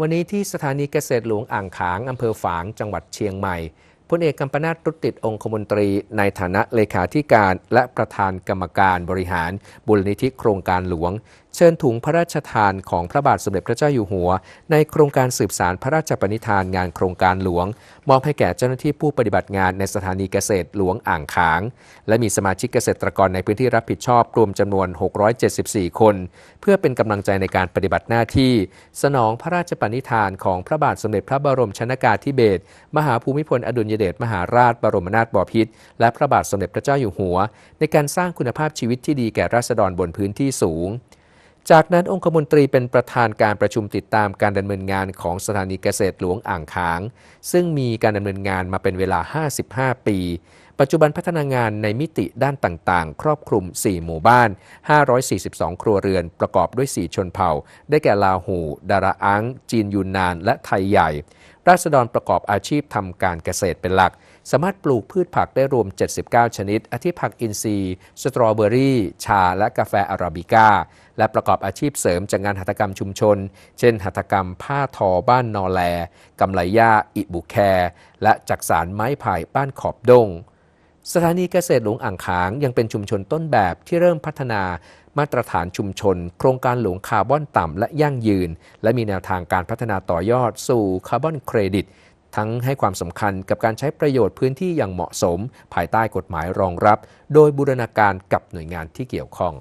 วันนี้ที่สถานีเกษตรหลวงอ่างขางอำเภอฝางจังหวัดเชียงใหม่ พลเอกกัมปนาตรุติดองคมนตรีในฐานะเลขาธิการและประธานกรรมการบริหารบุรณิธิโครงการหลวง เชิญถุงพระราชทานของพระบาทสมเด็จพระเจ้าอยู่หัว ในโครงการสืบสารพระราชปณิธานงานโครงการหลวง มอบให้แก่เจ้าหน้าที่ผู้ปฏิบัติงานในสถานีเกษตรหลวงอ่างขาง และมีสมาชิกเกษตรกรในพื้นที่รับผิดชอบรวมจำนวน 674 คน เพื่อเป็นกำลังใจในการปฏิบัติหน้าที่ สนองพระราชปณิธานของพระบาทสมเด็จพระบรมชนากาธิเบศรมหาภูมิพลอดุลยเดชมหาราชบรมนาถบพิตรและพระบาทสมเด็จพระเจ้าอยู่หัว ในการสร้างคุณภาพชีวิตที่ดีแก่ราษฎรบนพื้นที่สูง จากนั้นองคมนตรีเป็นประธานการประชุมติดตามการดำเนินงานของสถานีเกษตรหลวงอ่างขาง ซึ่งมีการดำเนินงานมาเป็นเวลา 55 ปีปัจจุบันพัฒนางานในมิติด้านต่างๆ ครอบคลุม 4 หมู่บ้าน 542 ครัวเรือนประกอบด้วย 4 ชนเผ่า ได้แก่ลาหู ดาราอัง จีนยูนนาน และไทยใหญ่ ราษฎรประกอบอาชีพทำการเกษตรเป็นหลัก สามารถปลูกพืชผักได้รวม 79 ชนิด อาทิผักอินทรีย์ สตรอเบอรี่ ชา และกาแฟอาราบิก้า และประกอบอาชีพเสริมจากงานหัตถกรรมชุมชน เช่น หัตถกรรมผ้าทอบ้านนอแลกำไลย่าอิบุแคและจักสารไม้ไผ่บ้านขอบดง สถานีเกษตรหลวงอ่างขางยังเป็นชุมชนต้นแบบที่เริ่มพัฒนามาตรฐานชุมชน โครงการหลวงคาร์บอนต่ำและยั่งยืน และมีแนวทางการพัฒนาต่อยอดสู่คาร์บอนเครดิต ทั้งให้ความสำคัญกับการใช้ประโยชน์พื้นที่อย่างเหมาะสม ภายใต้กฎหมายรองรับ โดยบูรณาการกับหน่วยงานที่เกี่ยวข้อง